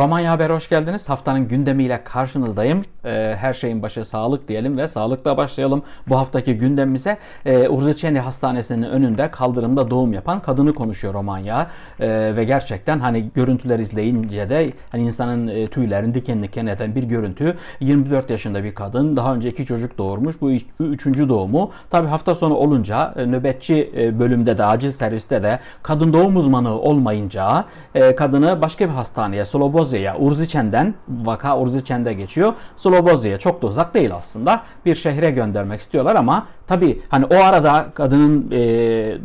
Romanya Haber hoş geldiniz. Haftanın gündemiyle karşınızdayım. Ee, her şeyin başı sağlık diyelim ve sağlıkla başlayalım. Bu haftaki gündemimize e, Urziçeni Hastanesi'nin önünde kaldırımda doğum yapan kadını konuşuyor Romanya. Ee, ve gerçekten hani görüntüler izleyince de hani insanın e, tüylerini diken diken eden bir görüntü. 24 yaşında bir kadın. Daha önce iki çocuk doğurmuş. Bu ilk- üçüncü doğumu. Tabi hafta sonu olunca e, nöbetçi e, bölümde de acil serviste de kadın doğum uzmanı olmayınca e, kadını başka bir hastaneye Slobozya'ya Urziçen'den vaka Urziçen'de geçiyor. Slobozya'ya çok da uzak değil aslında. Bir şehre göndermek istiyorlar ama tabi hani o arada kadının e,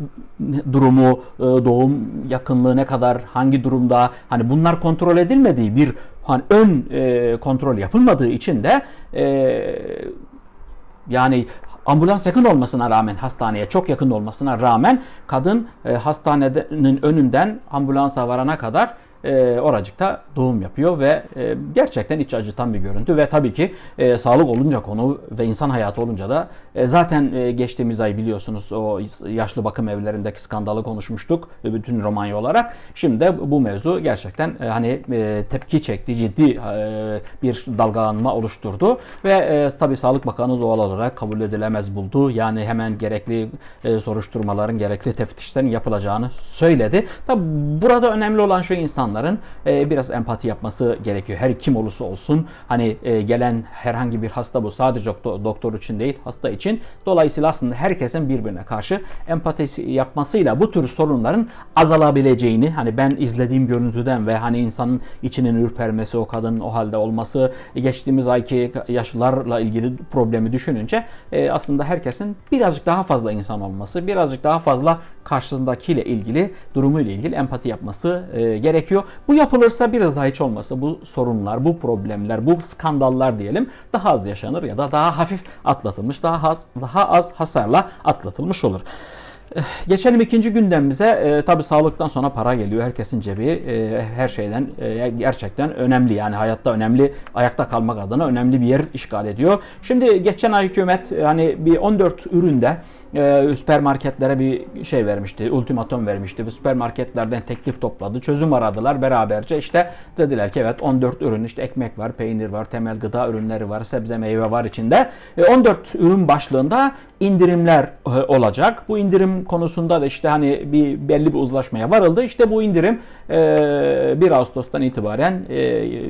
durumu, e, doğum yakınlığı ne kadar, hangi durumda hani bunlar kontrol edilmediği bir hani ön e, kontrol yapılmadığı için de e, yani ambulans yakın olmasına rağmen hastaneye çok yakın olmasına rağmen kadın e, hastanenin önünden ambulansa varana kadar e, oracıkta doğum yapıyor ve e, gerçekten iç acıtan bir görüntü ve tabii ki e, sağlık olunca konu ve insan hayatı olunca da e, zaten e, geçtiğimiz ay biliyorsunuz o yaşlı bakım evlerindeki skandalı konuşmuştuk bütün Romanya olarak. Şimdi de bu mevzu gerçekten e, hani e, tepki çekti, ciddi e, bir dalgalanma oluşturdu ve e, tabii Sağlık Bakanı doğal olarak kabul edilemez buldu. Yani hemen gerekli e, soruşturmaların, gerekli teftişlerin yapılacağını söyledi. Tabii burada önemli olan şu insanların e, biraz empati yapması gerekiyor. Her kim olursa olsun hani e, gelen herhangi bir hasta bu sadece doktor, için değil hasta için. Dolayısıyla aslında herkesin birbirine karşı empati yapmasıyla bu tür sorunların azalabileceğini hani ben izlediğim görüntüden ve hani insanın içinin ürpermesi, o kadının o halde olması, geçtiğimiz ayki yaşlılarla ilgili problemi düşününce e, aslında herkesin birazcık daha fazla insan olması, birazcık daha fazla karşısındakiyle ilgili, durumuyla ilgili empati yapması e, gerekiyor. Bu yapılırsa biraz daha hiç olmasa bu sorunlar, bu problemler, bu skandallar diyelim daha az yaşanır ya da daha hafif atlatılmış, daha az daha az hasarla atlatılmış olur. Geçelim ikinci gündemimize. E, tabii sağlıktan sonra para geliyor. Herkesin cebi e, her şeyden e, gerçekten önemli. Yani hayatta önemli, ayakta kalmak adına önemli bir yer işgal ediyor. Şimdi geçen ay hükümet e, hani bir 14 üründe e, süpermarketlere bir şey vermişti, ultimatom vermişti ve süpermarketlerden teklif topladı. Çözüm aradılar beraberce. işte dediler ki evet 14 ürün işte ekmek var, peynir var, temel gıda ürünleri var, sebze meyve var içinde. E, 14 ürün başlığında indirimler e, olacak. Bu indirim konusunda da işte hani bir belli bir uzlaşmaya varıldı. İşte bu indirim e, 1 Ağustos'tan itibaren e,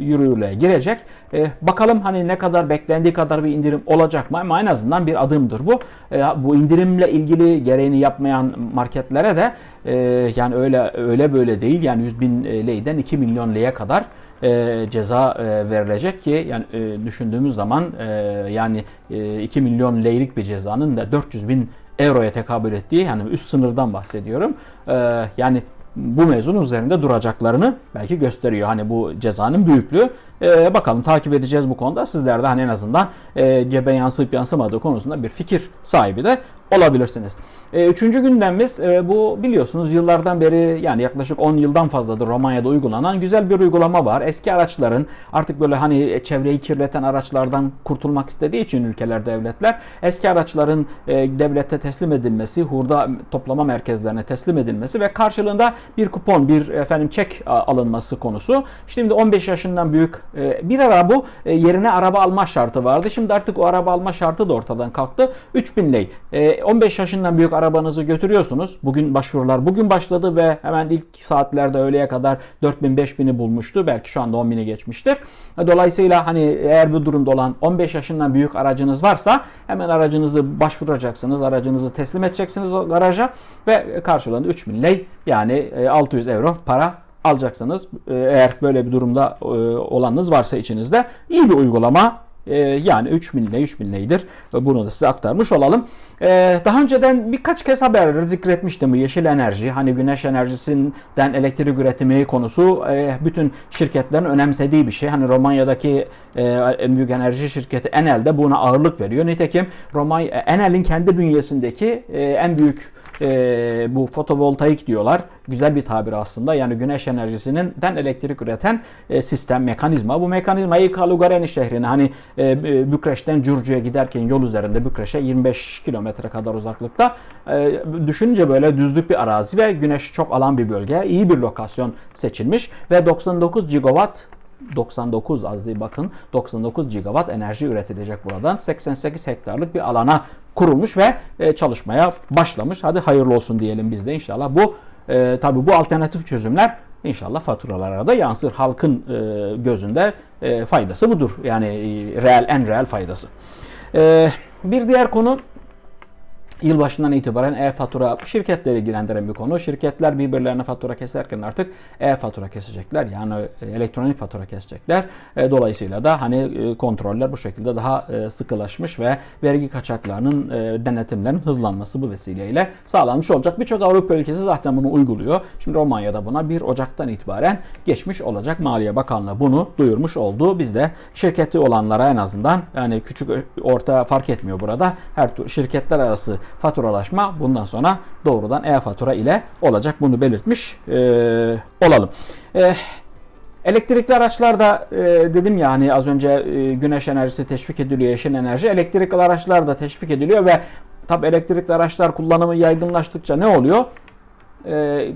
yürürlüğe girecek. E, bakalım hani ne kadar beklendiği kadar bir indirim olacak mı? Ama en azından bir adımdır bu. E, bu indirimle ilgili gereğini yapmayan marketlere de e, yani öyle öyle böyle değil yani 100 bin leyden 2 milyon leye kadar e, ceza e, verilecek ki yani e, düşündüğümüz zaman e, yani e, 2 milyon leylik bir cezanın da 400 bin euroya tekabül ettiği yani üst sınırdan bahsediyorum. E, yani bu mevzunun üzerinde duracaklarını belki gösteriyor. Hani bu cezanın büyüklüğü. E, bakalım takip edeceğiz bu konuda. Sizler de hani en azından e, cebe yansıyıp yansımadığı konusunda bir fikir sahibi de olabilirsiniz. E, üçüncü gündemimiz e, bu biliyorsunuz yıllardan beri yani yaklaşık 10 yıldan fazladır Romanya'da uygulanan güzel bir uygulama var. Eski araçların artık böyle hani çevreyi kirleten araçlardan kurtulmak istediği için ülkeler devletler eski araçların e, devlete teslim edilmesi, hurda toplama merkezlerine teslim edilmesi ve karşılığında bir kupon, bir efendim çek alınması konusu. Şimdi 15 yaşından büyük e, bir ara bu e, yerine araba alma şartı vardı. Şimdi artık o araba alma şartı da ortadan kalktı. 3000 lei. E, 15 yaşından büyük arabanızı götürüyorsunuz. Bugün başvurular bugün başladı ve hemen ilk saatlerde öğleye kadar 4000 5000'i bulmuştu. Belki şu anda 10.000'i geçmiştir. E, Dolayısıyla hani eğer bu durumda olan 15 yaşından büyük aracınız varsa hemen aracınızı başvuracaksınız. Aracınızı teslim edeceksiniz o garaja ve karşılığında 3000 lei yani e, 600 euro para alacaksınız. E, Eğer böyle bir durumda e, olanınız varsa içinizde iyi bir uygulama. E, Yani 3000 lira 3000 liradır. Bunu da size aktarmış olalım. Daha önceden birkaç kez haberleri zikretmiştim yeşil enerji. Hani güneş enerjisinden elektrik üretimi konusu bütün şirketlerin önemsediği bir şey. Hani Romanya'daki en büyük enerji şirketi Enel de buna ağırlık veriyor. Nitekim Romanya Enel'in kendi bünyesindeki en büyük e, bu fotovoltaik diyorlar. Güzel bir tabir aslında. Yani güneş enerjisinden elektrik üreten e, sistem, mekanizma. Bu mekanizmayı Kalugareni şehrine hani e, e, Bükreş'ten Curcu'ya giderken yol üzerinde Bükreş'e 25 kilometre kadar uzaklıkta e, düşününce böyle düzlük bir arazi ve güneş çok alan bir bölge. iyi bir lokasyon seçilmiş ve 99 gigawatt 99 az değil bakın 99 gigawatt enerji üretilecek buradan. 88 hektarlık bir alana kurulmuş ve e, çalışmaya başlamış. Hadi hayırlı olsun diyelim biz de inşallah. Bu e, tabii bu alternatif çözümler inşallah faturalara da yansır. Halkın e, gözünde e, faydası budur. Yani e, reel en reel faydası. E, bir diğer konu Yılbaşından itibaren e-fatura şirketleri ilgilendiren bir konu. Şirketler birbirlerine fatura keserken artık e-fatura kesecekler. Yani elektronik fatura kesecekler. E, Dolayısıyla da hani e, kontroller bu şekilde daha e, sıkılaşmış ve vergi kaçaklarının denetimlerin hızlanması bu vesileyle sağlanmış olacak. Birçok Avrupa ülkesi zaten bunu uyguluyor. Şimdi Romanya'da buna 1 Ocak'tan itibaren geçmiş olacak. Maliye Bakanlığı bunu duyurmuş oldu. Biz de şirketi olanlara en azından yani küçük orta fark etmiyor burada. Her şirketler arası faturalaşma bundan sonra doğrudan e-fatura ile olacak. Bunu belirtmiş e, olalım. E, Elektrikli araçlarda e, dedim ya hani az önce e, güneş enerjisi teşvik ediliyor, yeşil enerji. Elektrikli araçlar da teşvik ediliyor ve tabi elektrikli araçlar kullanımı yaygınlaştıkça ne oluyor? e,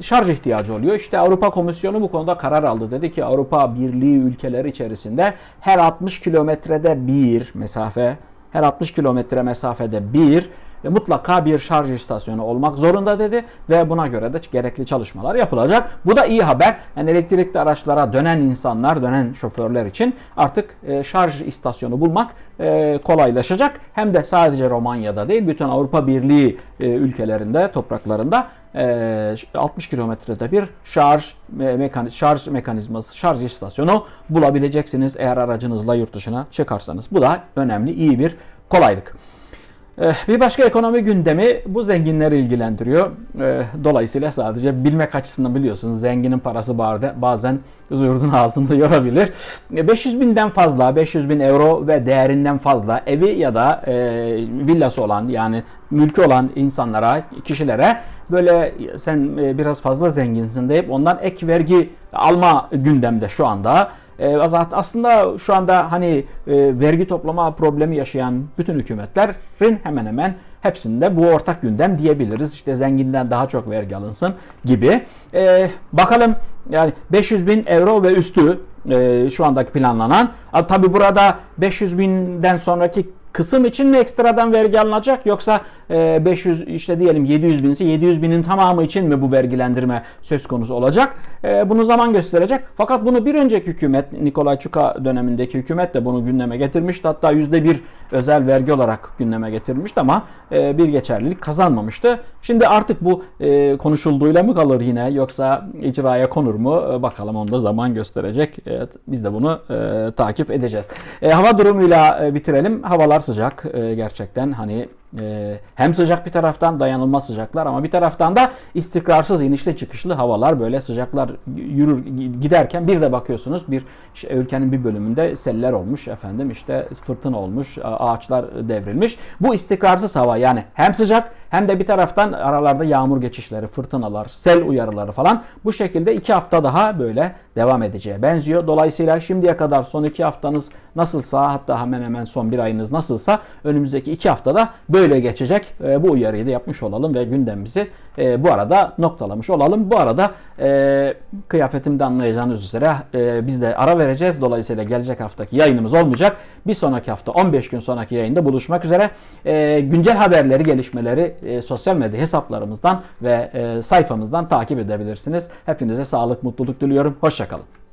şarj ihtiyacı oluyor. İşte Avrupa Komisyonu bu konuda karar aldı. Dedi ki Avrupa Birliği ülkeleri içerisinde her 60 kilometrede bir mesafe, her 60 kilometre mesafede bir e, mutlaka bir şarj istasyonu olmak zorunda dedi ve buna göre de gerekli çalışmalar yapılacak. Bu da iyi haber. Yani elektrikli araçlara dönen insanlar, dönen şoförler için artık e, şarj istasyonu bulmak e, kolaylaşacak. Hem de sadece Romanya'da değil, bütün Avrupa Birliği ülkelerinde, topraklarında 60 kilometrede bir şarj mekaniz şarj mekanizması, şarj istasyonu bulabileceksiniz eğer aracınızla yurt dışına çıkarsanız. Bu da önemli, iyi bir kolaylık. Eh, bir başka ekonomi gündemi bu zenginleri ilgilendiriyor. Eh, dolayısıyla sadece bilmek açısından biliyorsunuz zenginin parası bazen yurdun ağzında yorabilir. 500 eh, binden fazla, 500 bin euro ve değerinden fazla evi ya da villası olan yani mülkü olan insanlara, kişilere böyle sen biraz fazla zenginsin deyip ondan ek vergi alma gündemde şu anda. E, aslında şu anda hani e, vergi toplama problemi yaşayan bütün hükümetlerin hemen hemen hepsinde bu ortak gündem diyebiliriz. İşte zenginden daha çok vergi alınsın gibi. E, bakalım yani 500 bin euro ve üstü e, şu andaki planlanan. Tabi burada 500 binden sonraki kısım için mi ekstradan vergi alınacak yoksa 500 e, işte diyelim 700 bin ise 700 binin tamamı için mi bu vergilendirme söz konusu olacak? E, bunu zaman gösterecek. Fakat bunu bir önceki hükümet Nikolay Çuka dönemindeki hükümet de bunu gündeme getirmişti. Hatta %1 özel vergi olarak gündeme getirmişti ama e, bir geçerlilik kazanmamıştı. Şimdi artık bu konuşulduğuyla mı kalır yine yoksa icraya konur mu? Bakalım onu da zaman gösterecek. Biz de bunu takip edeceğiz. Hava durumuyla bitirelim. Havalar sıcak gerçekten hani hem sıcak bir taraftan dayanılmaz sıcaklar ama bir taraftan da istikrarsız inişli çıkışlı havalar böyle sıcaklar yürür giderken bir de bakıyorsunuz bir ülkenin bir bölümünde seller olmuş efendim işte fırtına olmuş ağaçlar devrilmiş. Bu istikrarsız hava yani hem sıcak hem de bir taraftan aralarda yağmur geçişleri, fırtınalar, sel uyarıları falan bu şekilde iki hafta daha böyle devam edeceğe benziyor. Dolayısıyla şimdiye kadar son iki haftanız nasılsa hatta hemen hemen son bir ayınız nasılsa önümüzdeki iki haftada böyle geçecek. E, bu uyarıyı da yapmış olalım ve gündemimizi e, bu arada noktalamış olalım. Bu arada e, kıyafetimde anlayacağınız üzere e, biz de ara vereceğiz. Dolayısıyla gelecek haftaki yayınımız olmayacak. Bir sonraki hafta 15 gün sonraki yayında buluşmak üzere. E, güncel haberleri, gelişmeleri e, sosyal medya hesaplarımızdan ve e, sayfamızdan takip edebilirsiniz. Hepinize sağlık, mutluluk diliyorum. Hoşçakalın.